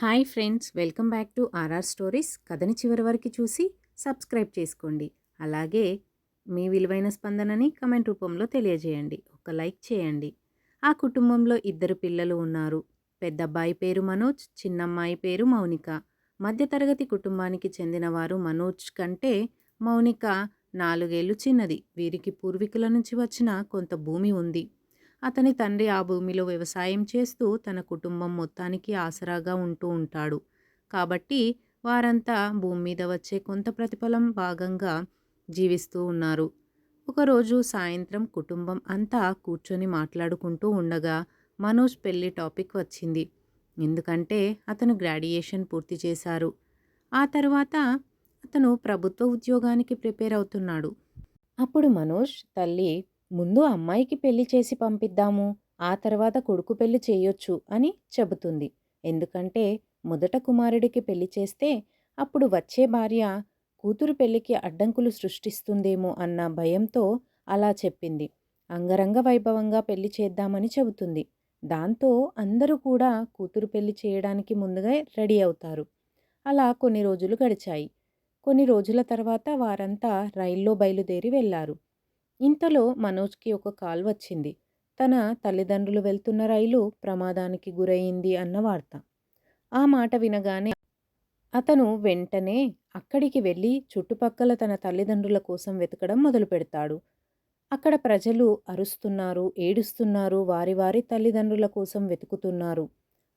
Hi friends welcome back to R R stories. కథని చివరి వరకు చూసి సబ్స్క్రైబ్ చేసుకోండి. అలాగే మీ విలువైన స్పందనని కమెంట్ రూపంలో తెలియజేయండి. ఒక లైక్ చేయండి. ఆ కుటుంబంలో ఇద్దరు పిల్లలు ఉన్నారు. పెద్ద అబ్బాయి పేరు మనోజ్ చిన్నమ్మాయి పేరు మౌనిక. మధ్యతరగతి కుటుంబానికి చెందినవారు మనోజ్ కంటే మౌనిక నాలుగేళ్ళు చిన్నది. వీరికి పూర్వీకుల నుంచి వచ్చిన కొంత భూమి ఉంది. అతని తండ్రి ఆ భూమిలో వ్యవసాయం చేస్తూ తన కుటుంబం మొత్తానికి ఆసరాగా ఉంటూ ఉంటాడు. కాబట్టి వారంతా భూమి మీద వచ్చే కొంత ప్రతిఫలం భాగంగా జీవిస్తూ ఉన్నారు. ఒకరోజు సాయంత్రం కుటుంబం అంతా కూర్చొని మాట్లాడుకుంటూ ఉండగా మనోజ్ పెళ్ళి టాపిక్ వచ్చింది. ఎందుకంటే అతను గ్రాడ్యుయేషన్ పూర్తి చేశారు. ఆ తర్వాత అతను ప్రభుత్వ ఉద్యోగానికి ప్రిపేర్ అవుతున్నాడు. అప్పుడు మనోజ్ తల్లి ముందు అమ్మాయికి పెళ్ళి చేసి పంపిద్దాము ఆ తర్వాత కొడుకు పెళ్ళి చేయొచ్చు అని చెబుతుంది. ఎందుకంటే మొదట కుమారుడికి పెళ్ళి చేస్తే అప్పుడు వచ్చే భార్య కూతురు పెళ్ళికి అడ్డంకులు సృష్టిస్తుందేమో అన్న భయంతో అలా చెప్పింది. అంగరంగ వైభవంగా పెళ్ళి చేద్దామని చెబుతుంది. దాంతో అందరూ కూడా కూతురు పెళ్ళి చేయడానికి ముందుగా రెడీ అవుతారు. అలా కొన్ని రోజులు గడిచాయి. కొన్ని రోజుల తర్వాత వారంతా రైల్లో బయలుదేరి వెళ్ళారు. ఇంతలో మనోజ్కి ఒక కాల్ వచ్చింది. తన తల్లిదండ్రులు వెళ్తున్న రైలు ప్రమాదానికి గురయింది అన్న వార్త. ఆ మాట వినగానే అతను వెంటనే అక్కడికి వెళ్ళి చుట్టుపక్కల తన తల్లిదండ్రుల కోసం వెతకడం మొదలు పెడతాడు అక్కడ ప్రజలు అరుస్తున్నారు ఏడుస్తున్నారు వారి వారి తల్లిదండ్రుల కోసం వెతుకుతున్నారు.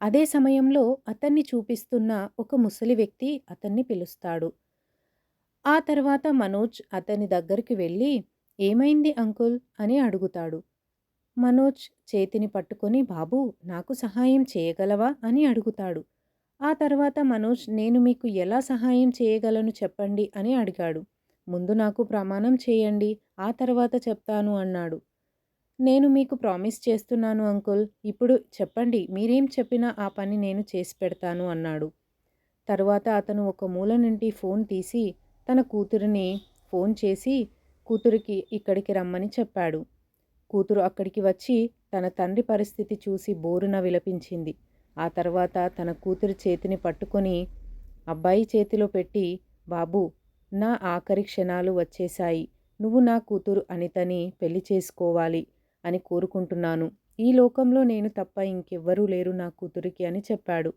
అదే సమయంలో అతన్ని చూపిస్తున్న ఒక ముసలి వ్యక్తి అతన్ని పిలుస్తాడు. ఆ తర్వాత మనోజ్ అతని దగ్గరికి వెళ్ళి ఏమైంది అంకుల్? అని అడుగుతాడు. మనోజ్ చేతిని పట్టుకొని బాబు నాకు సహాయం చేయగలవా? అని అడుగుతాడు. ఆ తర్వాత మనోజ్ నేను మీకు ఎలా సహాయం చేయగలను చెప్పండి? అని అడిగాడు. ముందు నాకు ప్రమాణం చేయండి ఆ తర్వాత చెప్తాను అన్నాడు. నేను మీకు ప్రామిస్ చేస్తున్నాను అంకుల్. ఇప్పుడు చెప్పండి మీరేం చెప్పినా ఆ పని నేను చేసి పెడతాను అన్నాడు. తర్వాత అతను ఒక మూల నుండి ఫోన్ తీసి తన కూతురిని ఫోన్ చేసి కూతురికి ఇక్కడికి రమ్మని చెప్పాడు. కూతురు అక్కడికి వచ్చి తన తండ్రి పరిస్థితి చూసి బోరున విలపించింది. ఆ తర్వాత తన కూతురు చేతిని పట్టుకొని అబ్బాయి చేతిలో పెట్టి బాబు నా ఆఖరి క్షణాలు వచ్చేశాయి. నువ్వు నా కూతురు అనితని పెళ్ళి చేసుకోవాలి అని కోరుకుంటున్నాను. ఈ లోకంలో నేను తప్ప ఇంకెవ్వరూ లేరు నా కూతురికి అని చెప్పాడు.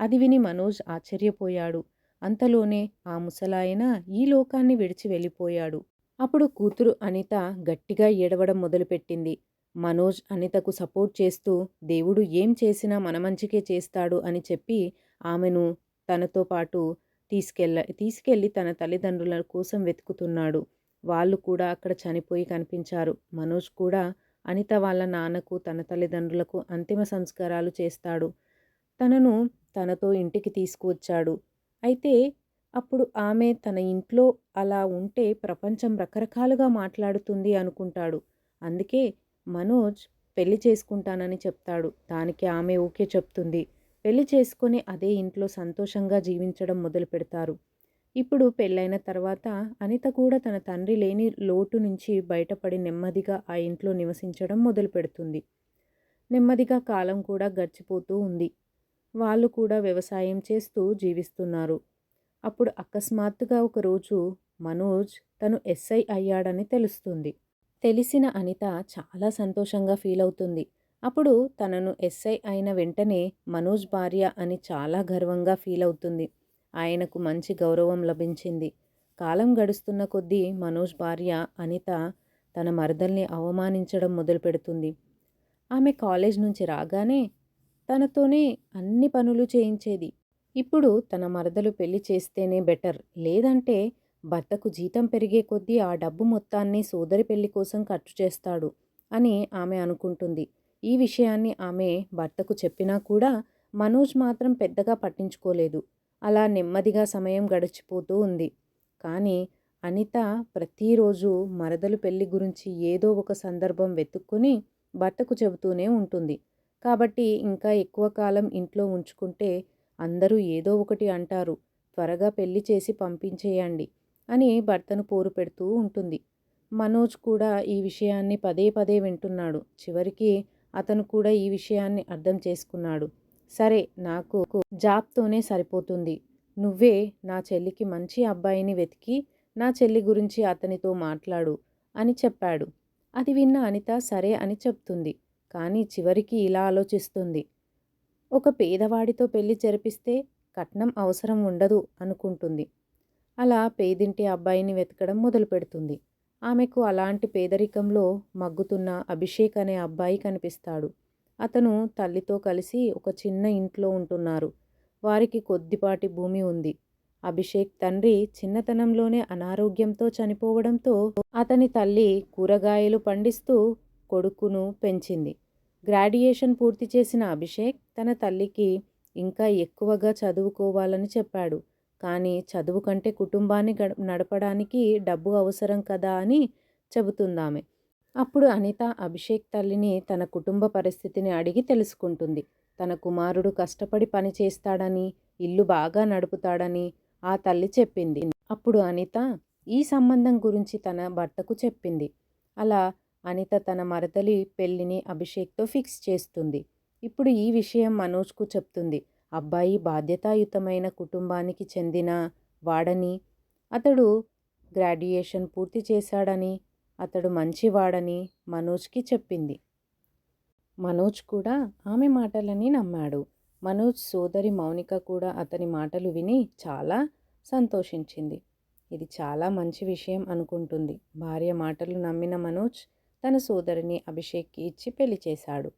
అది విని మనోజ్ ఆశ్చర్యపోయాడు. అంతలోనే ఆ ముసలాయన ఈ లోకాన్ని విడిచి వెళ్ళిపోయాడు. అప్పుడు కూతురు అనిత గట్టిగా ఏడవడం మొదలుపెట్టింది. మనోజ్ అనితకు సపోర్ట్ చేస్తూ దేవుడు ఏం చేసినా మన మంచికే చేస్తాడు అని చెప్పి ఆమెను తనతో పాటు తీసుకెళ్ళ తీసుకెళ్ళి తన తల్లిదండ్రుల కోసం వెతుకుతున్నాడు. వాళ్ళు కూడా అక్కడ చనిపోయి కనిపించారు. మనోజ్ కూడా అనిత వాళ్ళ నాన్నకు తన తల్లిదండ్రులకు అంతిమ సంస్కారాలు చేస్తాడు. తనను తనతో ఇంటికి తీసుకువచ్చాడు. అయితే అప్పుడు ఆమె తన ఇంట్లో అలా ఉంటే ప్రపంచం రకరకాలుగా మాట్లాడుతుంది అనుకుంటాడు. అందుకే మనోజ్ పెళ్ళి చేసుకుంటానని చెప్తాడు. దానికి ఆమె ఓకే చెప్తుంది. పెళ్ళి చేసుకొని అదే ఇంట్లో సంతోషంగా జీవించడం మొదలు పెడతారు. ఇప్పుడు పెళ్ళైన తర్వాత అనిత కూడా తన తండ్రి లేని లోటు నుంచి బయటపడి నెమ్మదిగా ఆ ఇంట్లో నివసించడం మొదలు పెడుతుంది. నెమ్మదిగా కాలం కూడా గడిచిపోతూ ఉంది. వాళ్ళు కూడా వ్యవసాయం చేస్తూ జీవిస్తున్నారు. అప్పుడు అకస్మాత్తుగా ఒకరోజు మనోజ్ తను ఎస్ఐ అయ్యాడని తెలుస్తుంది. తెలిసిన అనిత చాలా సంతోషంగా ఫీల్ అవుతుంది. అప్పుడు తనను ఎస్ఐ అయిన వెంటనే మనోజ్ భార్య అని చాలా గర్వంగా ఫీల్ అవుతుంది. ఆయనకు మంచి గౌరవం లభించింది. కాలం గడుస్తున్న కొద్దీ మనోజ్ భార్య అనిత తన మరదల్ని అవమానించడం మొదలుపెడుతుంది. ఆమె కాలేజ్ నుంచి రాగానే తనతోనే అన్ని పనులు చేయించేది. ఇప్పుడు తన మరదలు పెళ్ళి చేస్తేనే బెటర్. లేదంటే భర్తకు జీతం పెరిగే కొద్దీ ఆ డబ్బు మొత్తాన్ని సోదరి పెళ్ళి కోసం ఖర్చు చేస్తాడు అని ఆమె అనుకుంటుంది. ఈ విషయాన్ని ఆమె భర్తకు చెప్పినా కూడా మనోజ్ మాత్రం పెద్దగా పట్టించుకోలేదు. అలా నెమ్మదిగా సమయం గడిచిపోతూ ఉంది. కానీ అనిత ప్రతిరోజు మరదలు పెళ్ళి గురించి ఏదో ఒక సందర్భం వెతుక్కుని భర్తకు చెబుతూనే ఉంటుంది. కాబట్టి ఇంకా ఎక్కువ కాలం ఇంట్లో ఉంచుకుంటే అందరూ ఏదో ఒకటి అంటారు. త్వరగా పెళ్ళి చేసి పంపించేయండి అని భర్తను పోరు పెడుతూ ఉంటుంది. మనోజ్ కూడా ఈ విషయాన్ని పదే పదే వింటున్నాడు. చివరికి అతను కూడా ఈ విషయాన్ని అర్థం చేసుకున్నాడు. సరే నాకు జాబ్తోనే సరిపోతుంది. నువ్వే నా చెల్లికి మంచి అబ్బాయిని వెతికి నా చెల్లి గురించి అతనితో మాట్లాడు అని చెప్పాడు. అది విన్న అనిత సరే అని చెప్తుంది. కానీ చివరికి ఇలా ఆలోచిస్తుంది. ఒక పేదవాడితో పెళ్ళి జరిపిస్తే కట్నం అవసరం ఉండదు అనుకుంటుంది. అలా పేదింటి అబ్బాయిని వెతకడం మొదలు పెడుతుంది ఆమెకు అలాంటి పేదరికంలో మగ్గుతున్న అభిషేక్ అనే అబ్బాయి కనిపిస్తాడు. అతను తల్లితో కలిసి ఒక చిన్న ఇంట్లో ఉంటున్నారు. వారికి కొద్దిపాటి భూమి ఉంది. అభిషేక్ తండ్రి చిన్నతనంలోనే అనారోగ్యంతో చనిపోవడంతో అతని తల్లి కూరగాయలు పండిస్తూ కొడుకును పెంచింది. గ్రాడ్యుయేషన్ పూర్తి చేసిన అభిషేక్ తన తల్లికి ఇంకా ఎక్కువగా చదువుకోవాలని చెప్పాడు. కానీ చదువు కంటే కుటుంబాన్ని నడపడానికి డబ్బు అవసరం కదా అని చెబుతుందామె. అప్పుడు అనిత అభిషేక్ తల్లిని తన కుటుంబ పరిస్థితిని అడిగి తెలుసుకుంటుంది. తన కుమారుడు కష్టపడి పని చేస్తాడని ఇల్లు బాగా నడుపుతాడని ఆ తల్లి చెప్పింది. అప్పుడు అనిత ఈ సంబంధం గురించి తన భర్తకు చెప్పింది. అలా అనిత తన మరదలి పెళ్ళిని అభిషేక్తో ఫిక్స్ చేస్తుంది. ఇప్పుడు ఈ విషయం మనోజ్కు చెప్తుంది. అబ్బాయి బాధ్యతాయుతమైన కుటుంబానికి చెందిన వాడని అతడు గ్రాడ్యుయేషన్ పూర్తి చేశాడని అతడు మంచివాడని మనోజ్కి చెప్పింది. మనోజ్ కూడా ఆమె మాటలని నమ్మాడు. మనోజ్ సోదరి మౌనిక కూడా అతని మాటలు విని చాలా సంతోషించింది. ఇది చాలా మంచి విషయం అనుకుంటుంది. భార్య మాటలు నమ్మిన మనోజ్ తన సోదరిని అభిషేక్కి ఇచ్చి పెళ్ళి చేశాడు.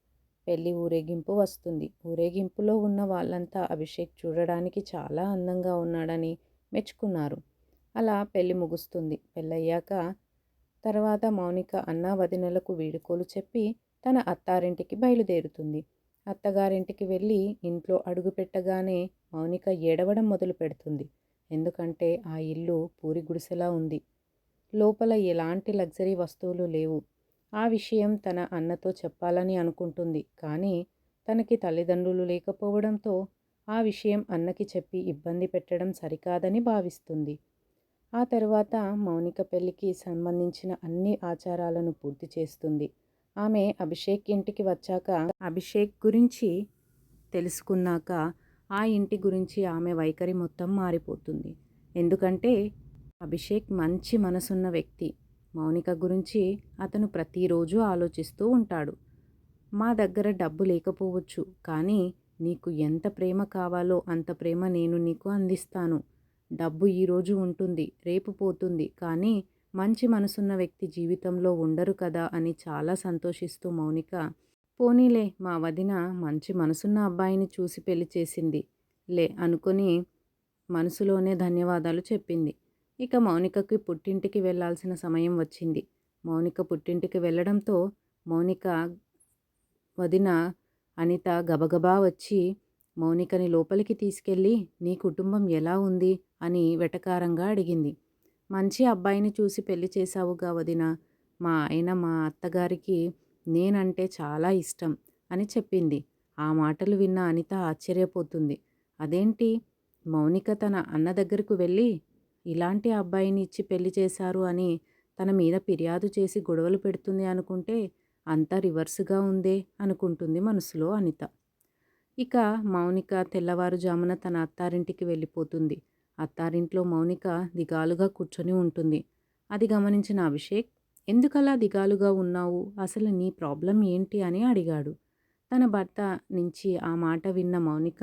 పెళ్ళి ఊరేగింపు వస్తుంది. ఊరేగింపులో ఉన్న వాళ్ళంతా అభిషేక్ చూడడానికి చాలా అందంగా ఉన్నాడని మెచ్చుకున్నారు. అలా పెళ్ళి ముగుస్తుంది. పెళ్ళయ్యాక తర్వాత మౌనిక అన్నా వదినలకు వీడుకోలు చెప్పి తన అత్తారింటికి బయలుదేరుతుంది. అత్తగారింటికి వెళ్ళి ఇంట్లో అడుగు పెట్టగానే మౌనిక ఏడవడం మొదలు పెడుతుంది. ఎందుకంటే ఆ ఇల్లు పూరి గుడిసెలా ఉంది. లోపల ఎలాంటి లగ్జరీ వస్తువులు లేవు. ఆ విషయం తన అన్నతో చెప్పాలని అనుకుంటుంది. కానీ తనకి తల్లిదండ్రులు లేకపోవడంతో ఆ విషయం అన్నకి చెప్పి ఇబ్బంది పెట్టడం సరికాదని భావిస్తుంది. ఆ తర్వాత మౌనిక పెళ్ళికి సంబంధించిన అన్ని ఆచారాలను పూర్తి చేస్తుంది. ఆమె అభిషేక్ ఇంటికి వచ్చాక అభిషేక్ గురించి తెలుసుకున్నాక ఆ ఇంటి గురించి ఆమె వైఖరి మొత్తం మారిపోతుంది. ఎందుకంటే అభిషేక్ మంచి మనసున్న వ్యక్తి. మౌనిక గురించి అతను ప్రతిరోజు ఆలోచిస్తూ ఉంటాడు. మా దగ్గర డబ్బు లేకపోవచ్చు కానీ నీకు ఎంత ప్రేమ కావాలో అంత ప్రేమ నేను నీకు అందిస్తాను. డబ్బు ఈరోజు ఉంటుంది రేపు పోతుంది కానీ మంచి మనసున్న వ్యక్తి జీవితంలో ఉండరు కదా అని చాలా సంతోషిస్తూ మౌనిక పోనీలే మా వదిన మంచి మనసున్న అబ్బాయిని చూసి పెళ్ళి చేసింది లే అనుకొని మనసులోనే ధన్యవాదాలు చెప్పింది. ఇక మౌనికకి పుట్టింటికి వెళ్ళాల్సిన సమయం వచ్చింది. మౌనిక పుట్టింటికి వెళ్ళడంతో మౌనిక వదిన అనిత గబగబా వచ్చి మౌనికని లోపలికి తీసుకెళ్ళి నీ కుటుంబం ఎలా ఉంది? అని వెటకారంగా అడిగింది. మంచి అబ్బాయిని చూసి పెళ్ళి చేశావుగా వదిన. మా ఆయన మా అత్తగారికి నేనంటే చాలా ఇష్టం అని చెప్పింది. ఆ మాటలు విన్న అనిత ఆశ్చర్యపోతుంది. అదేంటి? మౌనిక తన అన్న దగ్గరకు వెళ్ళి ఇలాంటి అబ్బాయిని ఇచ్చి పెళ్ళి చేశారు అని తన మీద ఫిర్యాదు చేసి గొడవలు పెడుతుంది అనుకుంటే అంతా రివర్స్గా ఉందే అనుకుంటుంది మనసులో అనిత. ఇక మౌనిక తెల్లవారుజామున తన అత్తారింటికి వెళ్ళిపోతుంది. అత్తారింట్లో మౌనిక దిగాలుగా కూర్చొని ఉంటుంది. అది గమనించిన అభిషేక్ ఎందుకలా దిగాలుగా ఉన్నావు? అసలు నీ ప్రాబ్లం ఏంటి? అని అడిగాడు. తన భర్త నుంచి ఆ మాట విన్న మౌనిక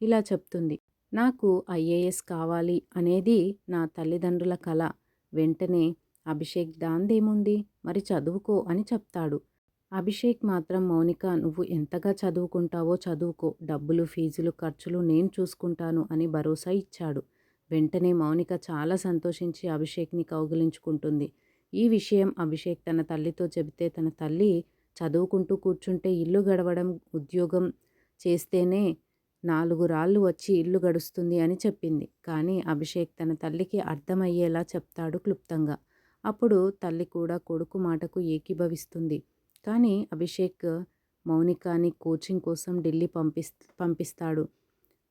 ఇలా చెప్తుంది. నాకు ఐఏఎస్ కావాలి అనేది నా తల్లిదండ్రుల కళ వెంటనే అభిషేక్ దాందేముంది? మరి చదువుకో అని చెప్తాడు. అభిషేక్ మాత్రం మౌనిక నువ్వు ఎంతగా చదువుకుంటావో చదువుకో. డబ్బులు ఫీజులు ఖర్చులు నేను చూసుకుంటాను అని భరోసా ఇచ్చాడు. వెంటనే మౌనిక చాలా సంతోషించి అభిషేక్ని కౌగిలించుకుంటుంది. ఈ విషయం అభిషేక్ తన తల్లితో చెబితే తన తల్లి చదువుకుంటూ కూర్చుంటే ఇల్లు గడవడం ఉద్యోగం చేస్తేనే నాలుగు రాళ్ళు వచ్చి ఇల్లు గడుస్తుంది అని చెప్పింది. కానీ అభిషేక్ తన తల్లికి అర్థమయ్యేలా చెప్తాడు క్లుప్తంగా. అప్పుడు తల్లి కూడా కొడుకు మాటకు ఏకీభవిస్తుంది. కానీ అభిషేక్ మౌనికాని కోచింగ్ కోసం ఢిల్లీ పంపిస్ పంపిస్తాడు.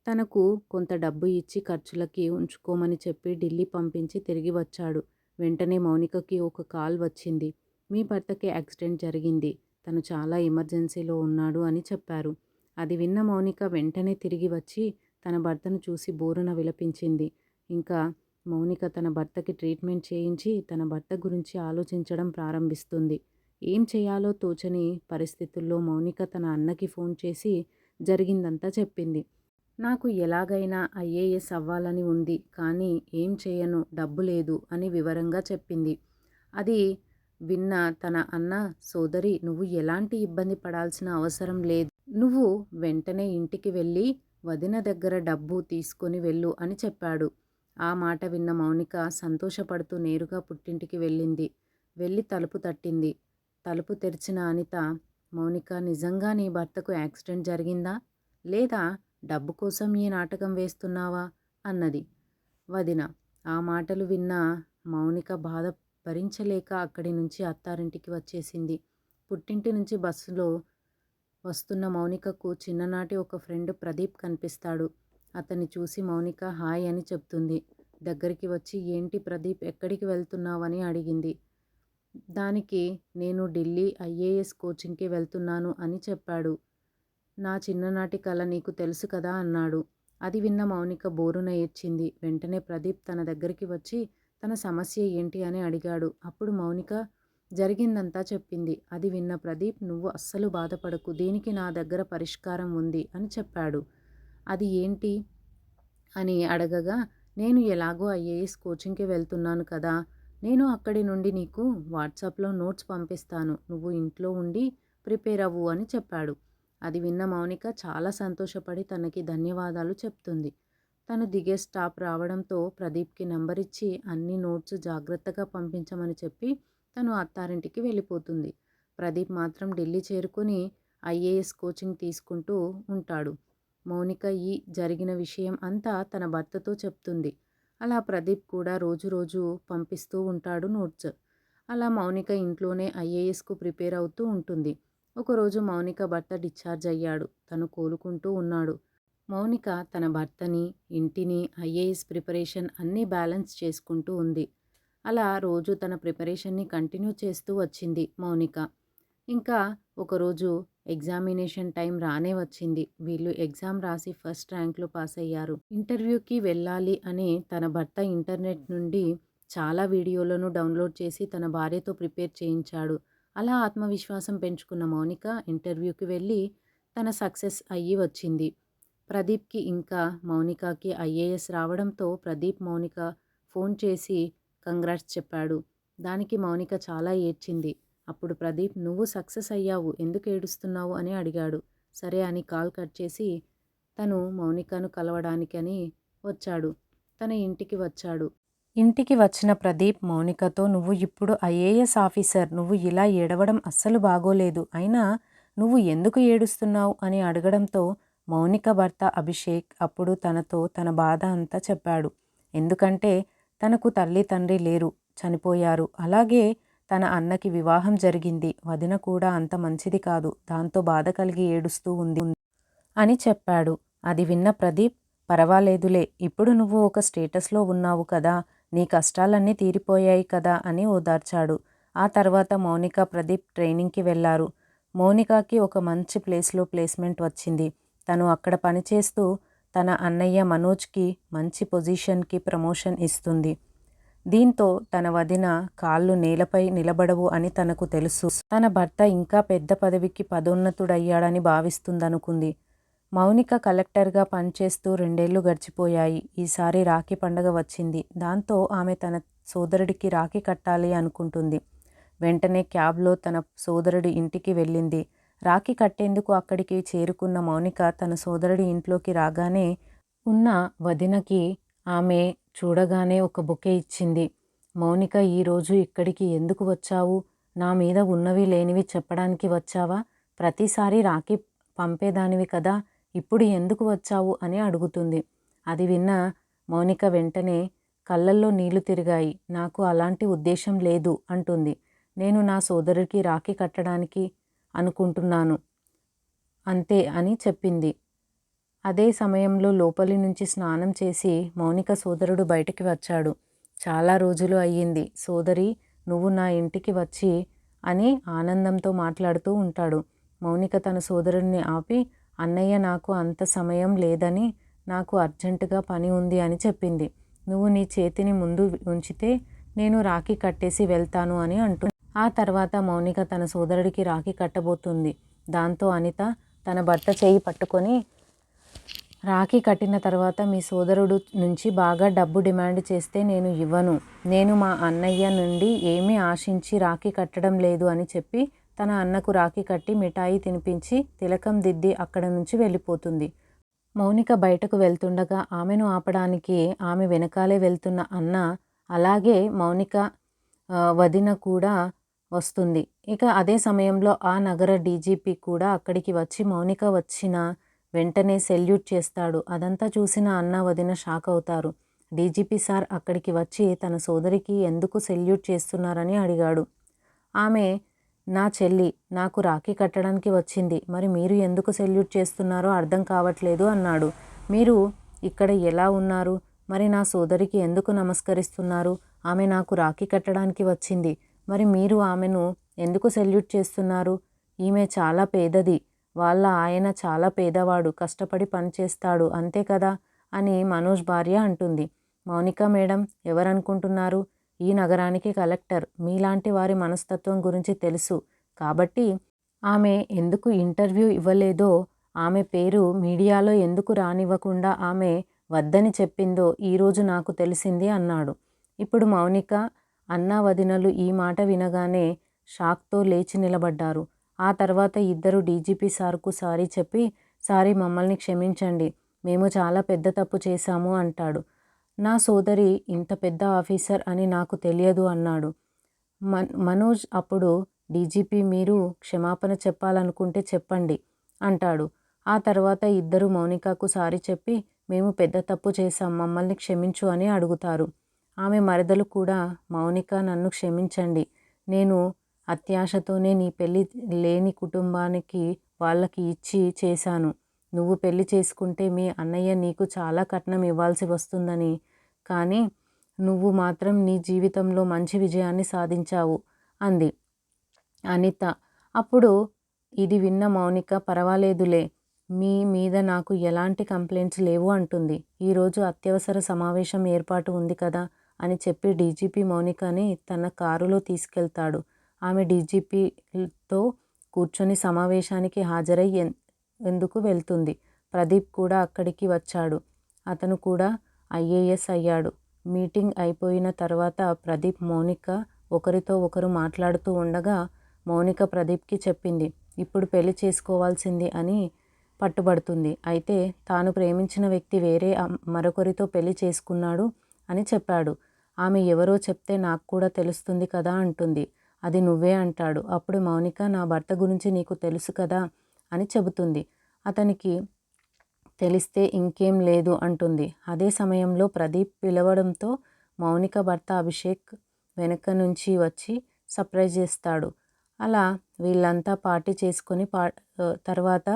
తనకు కొంత డబ్బు ఇచ్చి ఖర్చులకి ఉంచుకోమని చెప్పి ఢిల్లీ పంపించి తిరిగి వచ్చాడు. వెంటనే మౌనికకి ఒక కాల్ వచ్చింది. మీ భర్తకి యాక్సిడెంట్ జరిగింది. తను చాలా ఎమర్జెన్సీలో ఉన్నాడు అని చెప్పారు. అది విన్న మౌనిక వెంటనే తిరిగి వచ్చి తన భర్తను చూసి బోరున విలపించింది. ఇంకా మౌనిక తన భర్తకి ట్రీట్మెంట్ చేయించి తన భర్త గురించి ఆలోచించడం ప్రారంభిస్తుంది. ఏం చేయాలో తోచని పరిస్థితుల్లో మౌనిక తన అన్నకి ఫోన్ చేసి జరిగిందంతా చెప్పింది. నాకు ఎలాగైనా ఐఏఎస్ అవ్వాలని ఉంది కానీ ఏం చేయను డబ్బు లేదు అని వివరంగా చెప్పింది. అది విన్న తన అన్న సోదరి నువ్వు ఎలాంటి ఇబ్బంది పడాల్సిన అవసరం లేదు. నువ్వు వెంటనే ఇంటికి వెళ్ళి వదిన దగ్గర డబ్బు తీసుకొని వెళ్ళు అని చెప్పాడు. ఆ మాట విన్న మౌనిక సంతోషపడుతూ నేరుగా పుట్టింటికి వెళ్ళింది. వెళ్ళి తలుపు తట్టింది. తలుపు తెరిచిన అనిత మౌనిక నిజంగా నీ భర్తకు యాక్సిడెంట్ జరిగిందా? లేదా డబ్బు కోసం ఈ నాటకం వేస్తున్నావా? అన్నది. వదిన ఆ మాటలు విన్న మౌనిక బాధ భరించలేక అక్కడి నుంచి అత్తారింటికి వచ్చేసింది. పుట్టింటి నుంచి బస్సులో వస్తున్న మౌనికకు చిన్ననాటి ఒక ఫ్రెండ్ ప్రదీప్ కనిపిస్తాడు. అతన్ని చూసి మౌనిక హాయ్ అని చెప్తుంది. దగ్గరికి వచ్చి ఏంటి ప్రదీప్ ఎక్కడికి వెళ్తున్నావని అడిగింది. దానికి నేను ఢిల్లీ ఐఏఎస్ కోచింగ్కి వెళ్తున్నాను అని చెప్పాడు. నా చిన్ననాటి కళ నీకు తెలుసు కదా అన్నాడు. అది విన్న మౌనిక బోరున ఏడ్చింది. వెంటనే ప్రదీప్ తన దగ్గరికి వచ్చి తన సమస్య ఏంటి? అని అడిగాడు. అప్పుడు మౌనిక జరిగిందంతా చెప్పింది. అది విన్న ప్రదీప్ నువ్వు అస్సలు బాధపడకు. దీనికి నా దగ్గర పరిష్కారం ఉంది? అని చెప్పాడు. అది ఏంటి? అని అడగగా నేను ఎలాగో ఐఏఎస్ కోచింగ్కి వెళ్తున్నాను కదా. నేను అక్కడి నుండి నీకు వాట్సాప్లో నోట్స్ పంపిస్తాను. నువ్వు ఇంట్లో ఉండి ప్రిపేర్ అవ్వు అని చెప్పాడు. అది విన్న మౌనిక చాలా సంతోషపడి తనకి ధన్యవాదాలు చెప్తుంది. తను దిగే స్టాప్ రావడంతో ప్రదీప్కి నంబర్ ఇచ్చి అన్ని నోట్స్ జాగ్రత్తగా పంపించమని చెప్పి తను అత్తారింటికి వెళ్ళిపోతుంది. ప్రదీప్ మాత్రం ఢిల్లీ చేరుకొని ఐఏఎస్ కోచింగ్ తీసుకుంటూ ఉంటాడు. మౌనిక ఈ జరిగిన విషయం అంతా తన భర్తతో చెప్తుంది. అలా ప్రదీప్ కూడా రోజు రోజు పంపిస్తూ ఉంటాడు నోట్స్. అలా మౌనిక ఇంట్లోనే ఐఏఎస్కు ప్రిపేర్ అవుతూ ఉంటుంది. ఒకరోజు మౌనిక భర్త డిశ్చార్జ్ అయ్యాడు. తను కోలుకుంటూ ఉన్నాడు. మౌనిక తన భర్తని ఇంటిని ఐఏఎస్ ప్రిపరేషన్ అన్నీ బ్యాలెన్స్ చేసుకుంటూ ఉంది. అలా రోజు తన ప్రిపరేషన్ని కంటిన్యూ చేస్తూ వచ్చింది మౌనిక. ఇంకా ఒకరోజు ఎగ్జామినేషన్ టైం రానే వచ్చింది. వీళ్ళు ఎగ్జామ్ రాసి ఫస్ట్ ర్యాంక్లో పాస్ అయ్యారు. ఇంటర్వ్యూకి వెళ్ళాలి అని తన భర్త ఇంటర్నెట్ నుండి చాలా వీడియోలను డౌన్లోడ్ చేసి తన భార్యతో ప్రిపేర్ చేయించాడు. అలా ఆత్మవిశ్వాసం పెంచుకున్న మౌనిక ఇంటర్వ్యూకి వెళ్ళి తన సక్సెస్ అయ్యి వచ్చింది. ప్రదీప్కి ఇంకా మౌనికకి ఐఏఎస్ రావడంతో ప్రదీప్ మౌనిక ఫోన్ చేసి కంగ్రాట్స్ చెప్పాడు. దానికి మౌనిక చాలా ఏడ్చింది. అప్పుడు ప్రదీప్ నువ్వు సక్సెస్ అయ్యావు. ఎందుకు ఏడుస్తున్నావు? అని అడిగాడు. సరే అని కాల్ కట్ చేసి తను మౌనికను కలవడానికని వచ్చాడు. తన ఇంటికి వచ్చాడు. ఇంటికి వచ్చిన ప్రదీప్ మౌనికతో నువ్వు ఇప్పుడు ఐఏఎస్ ఆఫీసర్. నువ్వు ఇలా ఏడవడం అస్సలు బాగోలేదు. అయినా నువ్వు ఎందుకు ఏడుస్తున్నావు? అని అడగడంతో మౌనిక భర్త అభిషేక్ అప్పుడు తనతో తన బాధ అంతా చెప్పాడు. ఎందుకంటే తనకు తల్లి తండ్రి లేరు చనిపోయారు. అలాగే తన అన్నకి వివాహం జరిగింది. వదిన కూడా అంత మంచిది కాదు. దాంతో బాధ కలిగి ఏడుస్తూ ఉంది. అని చెప్పాడు. అది విన్న ప్రదీప్ పర్వాలేదులే. ఇప్పుడు నువ్వు ఒక స్టేటస్లో ఉన్నావు కదా. నీ కష్టాలన్నీ తీరిపోయాయి కదా అని ఓదార్చాడు. ఆ తర్వాత మౌనిక ప్రదీప్ ట్రైనింగ్కి వెళ్ళారు మౌనికాకి ఒక మంచి ప్లేస్లో ప్లేస్మెంట్ వచ్చింది. తను అక్కడ పనిచేస్తూ తన అన్నయ్య మనోజ్కి మంచి పొజిషన్కి ప్రమోషన్ ఇస్తుంది. దీంతో తన వదిన కాళ్ళు నేలపై నిలబడవు అని తనకు తెలుసు. తన భర్త ఇంకా పెద్ద పదవికి పదోన్నతుడయ్యాడని భావిస్తుందనుకుంది. మౌనిక కలెక్టర్గా పనిచేస్తూ రెండేళ్ళు గడిచిపోయాయి. ఈసారి రాఖీ పండగ వచ్చింది. దాంతో ఆమె తన సోదరుడికి రాఖీ కట్టాలి అనుకుంటుంది. వెంటనే క్యాబ్లో తన సోదరుడి ఇంటికి వెళ్ళింది. రాఖీ కట్టేందుకు అక్కడికి చేరుకున్న మౌనిక తన సోదరుడి ఇంట్లోకి రాగానే ఉన్న వదినకి ఆమె చూడగానే ఒక బొకే ఇచ్చింది. మౌనిక ఈరోజు ఇక్కడికి ఎందుకు వచ్చావు? నా మీద ఉన్నవి లేనివి చెప్పడానికి వచ్చావా? ప్రతిసారి రాఖీ పంపేదానివి కదా ఇప్పుడు ఎందుకు వచ్చావు? అని అడుగుతుంది. అది విన్న మౌనిక వెంటనే కళ్ళల్లో నీళ్ళు తిరిగాయి. నాకు అలాంటి ఉద్దేశం లేదు అంటుంది. నేను నా సోదరుడికి రాఖీ కట్టడానికి అనుకుంటున్నాను. అంతే అని చెప్పింది. అదే సమయంలో లోపలి నుంచి స్నానం చేసి మౌనిక సోదరుడు బయటికి వచ్చాడు. చాలా రోజులు అయ్యింది. సోదరి నువ్వు నా ఇంటికి వచ్చి అని ఆనందంతో మాట్లాడుతూ ఉంటాడు. మౌనిక తన సోదరుడిని ఆపి అన్నయ్య నాకు అంత సమయం లేదని నాకు అర్జెంటుగా పని ఉంది అని చెప్పింది. నువ్వు నీ చేతిని ముందు ఉంచితే నేను రాఖీ కట్టేసి వెళ్తాను అని అంటు ఆ తర్వాత మౌనిక తన సోదరుడికి రాఖీ కట్టబోతుంది. దాంతో అనిత తన భర్త చేయి పట్టుకొని రాఖీ కట్టిన తర్వాత మీ సోదరుడు నుంచి బాగా డబ్బు డిమాండ్ చేస్తే నేను ఇవ్వను. నేను మా అన్నయ్య నుండి ఏమీ ఆశించి రాఖీ కట్టడం లేదు అని చెప్పి తన అన్నకు రాఖీ కట్టి మిఠాయి తినిపించి తిలకం దిద్ది అక్కడ నుంచి వెళ్ళిపోతుంది. మౌనిక బయటకు వెళ్తుండగా ఆమెను ఆపడానికి ఆమె వెనకాలే వెళ్తున్న అన్న అలాగే మౌనిక వదిన కూడా వస్తుంది. ఇక అదే సమయంలో ఆ నగర డీజీపీ కూడా అక్కడికి వచ్చి మౌనిక వచ్చిన వెంటనే సెల్యూట్ చేస్తాడు. అదంతా చూసిన అన్న వదిన షాక్ అవుతారు. డీజీపీ సార్ అక్కడికి వచ్చి తన సోదరికి ఎందుకు సెల్యూట్ చేస్తున్నారని అడిగాడు. ఆమె నా చెల్లి నాకు రాఖీ కట్టడానికి వచ్చింది. మరి మీరు ఎందుకు సెల్యూట్ చేస్తున్నారో అర్థం కావట్లేదు అన్నాడు. మీరు ఇక్కడ ఎలా ఉన్నారు? మరి నా సోదరికి ఎందుకు నమస్కరిస్తున్నారు? ఆమె నాకు రాఖీ కట్టడానికి వచ్చింది. మరి మీరు ఆమెను ఎందుకు సెల్యూట్ చేస్తున్నారు? ఈమె చాలా పేదది వాళ్ళ ఆయన చాలా పేదవాడు కష్టపడి పనిచేస్తాడు అంతే కదా? అని మనోజ్ భార్య అంటుంది. మౌనిక మేడం ఎవరనుకుంటున్నారు? ఈ నగరానికి కలెక్టర్. మీలాంటి వారి మనస్తత్వం గురించి తెలుసు. కాబట్టి ఆమె ఎందుకు ఇంటర్వ్యూ ఇవ్వలేదో ఆమె పేరు మీడియాలో ఎందుకు రానివ్వకుండా ఆమె వద్దని చెప్పిందో ఈరోజు నాకు తెలిసింది అన్నాడు. ఇప్పుడు మౌనిక అన్నా వదినలు ఈ మాట వినగానే షాక్తో లేచి నిలబడ్డారు. ఆ తర్వాత ఇద్దరు డీజీపీ సార్కు సారీ చెప్పి సారీ మమ్మల్ని క్షమించండి. మేము చాలా పెద్ద తప్పు చేశాము అంటాడు. నా సోదరి ఇంత పెద్ద ఆఫీసర్ అని నాకు తెలియదు అన్నాడు. మనోజ్ అప్పుడు డీజీపీ మీరు క్షమాపణ చెప్పాలనుకుంటే చెప్పండి అంటాడు. ఆ తర్వాత ఇద్దరు మౌనికకు సారీ చెప్పి మేము పెద్ద తప్పు చేశాం మమ్మల్ని క్షమించు అని అడుగుతారు. ఆమె మరదలు కూడా మౌనిక నన్ను క్షమించండి. నేను అత్యాశతోనే నీ పెళ్ళి లేని కుటుంబానికి వాళ్ళకి ఇచ్చి చేశాను. నువ్వు పెళ్ళి చేసుకుంటే మీ అన్నయ్య నీకు చాలా కట్నం ఇవ్వాల్సి వస్తుందని. కానీ నువ్వు మాత్రం నీ జీవితంలో మంచి విజయాన్ని సాధించావు అంది అనిత. అప్పుడు ఇది విన్న మౌనిక పర్వాలేదులే. మీ మీద నాకు ఎలాంటి కంప్లైంట్స్ లేవు అంటుంది. ఈరోజు అత్యవసర సమావేశం ఏర్పాటు ఉంది కదా. అని చెప్పి డీజీపీ మౌనికని తన కారులో తీసుకెళ్తాడు. ఆమె డీజీపీతో కూర్చొని సమావేశానికి హాజరై ఎందుకు వెళ్తుంది? ప్రదీప్ కూడా అక్కడికి వచ్చాడు. అతను కూడా ఐఏఎస్ అయ్యాడు. మీటింగ్ అయిపోయిన తర్వాత ప్రదీప్ మౌనిక ఒకరితో ఒకరు మాట్లాడుతూ ఉండగా మౌనిక ప్రదీప్కి చెప్పింది ఇప్పుడు పెళ్ళి చేసుకోవాల్సింది అని పట్టుబడుతుంది. అయితే తాను ప్రేమించిన వ్యక్తి వేరే మరొకరితో పెళ్ళి చేసుకున్నాడు అని చెప్పాడు. ఆమె ఎవరో చెప్తే నాకు కూడా తెలుస్తుంది కదా అంటుంది. అది నువ్వే అంటాడు. అప్పుడు మౌనిక నా భర్త గురించి నీకు తెలుసు కదా అని చెబుతుంది. అతనికి తెలిస్తే ఇంకేం లేదు అంటుంది. అదే సమయంలో ప్రదీప్ పిలవడంతో మౌనిక భర్త అభిషేక్ వెనక నుంచి వచ్చి సర్ప్రైజ్ చేస్తాడు. అలా వీళ్ళంతా పార్టీ చేసుకొని పా తర్వాత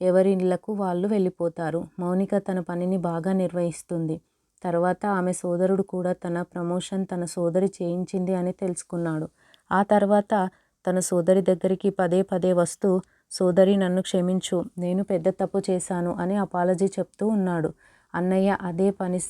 ఎవరిళ్ళకు వాళ్ళు వెళ్ళిపోతారు. మౌనిక తన పనిని బాగా నిర్వహిస్తుంది. తర్వాత ఆమె సోదరుడు కూడా తన ప్రమోషన్ తన సోదరి చేయించింది అని తెలుసుకున్నాడు. ఆ తర్వాత తన సోదరి దగ్గరికి పదే పదే వస్తూ సోదరి నన్ను క్షమించు. నేను పెద్ద తప్పు చేశాను అని అపాలజీ చెప్తూ ఉన్నాడు. అన్నయ్య అదే పని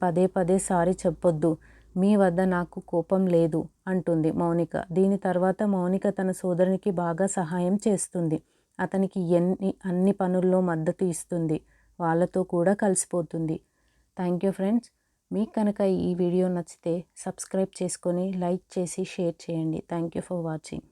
పదే పదే సారీ చెప్పొద్దు. మీ వద్ద నాకు కోపం లేదు అంటుంది మౌనిక. దీని తర్వాత మౌనిక తన సోదరునికి బాగా సహాయం చేస్తుంది. అతనికి ఎన్ని అన్ని పనుల్లో మద్దతు ఇస్తుంది. వాళ్ళతో కూడా కలిసిపోతుంది. Thank you friends. మీకు కనుక ఈ వీడియో నచ్చితే సబ్స్క్రైబ్ చేసుకొని లైక్ చేసి షేర్ చేయండి. Thank you for watching.